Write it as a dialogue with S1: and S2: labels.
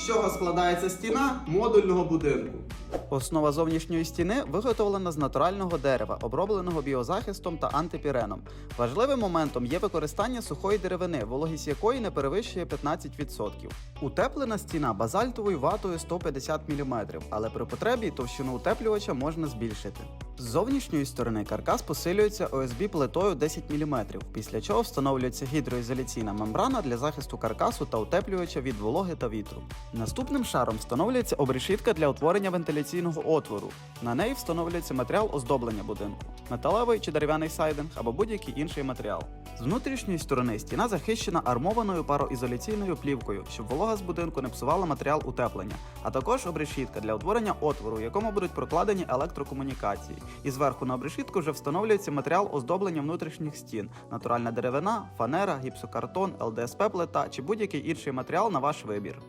S1: З чого складається стіна модульного будинку? Основа зовнішньої стіни виготовлена з натурального дерева, обробленого біозахистом та антипіреном. Важливим моментом є використання сухої деревини, вологість якої не перевищує 15%. Утеплена стіна базальтовою ватою 150 мм, але при потребі товщину утеплювача можна збільшити. З зовнішньої сторони каркас посилюється ОСБ плитою 10 мм, після чого встановлюється гідроізоляційна мембрана для захисту каркасу та утеплювача від вологи та вітру. Наступним шаром встановлюється обрешітка для утворення вентиляційного отвору. На неї встановлюється матеріал оздоблення будинку металевий чи дерев'яний сайдинг або будь-який інший матеріал. З внутрішньої сторони стіна захищена армованою пароізоляційною плівкою, щоб волога з будинку не псувала матеріал утеплення, а також обрешітка для утворення отвору, в якому будуть прокладені електрокомунікації. І зверху на обрешітку вже встановлюється матеріал оздоблення внутрішніх стін: натуральна деревина, фанера, гіпсокартон, ЛДСП плита чи будь-який інший матеріал на ваш вибір.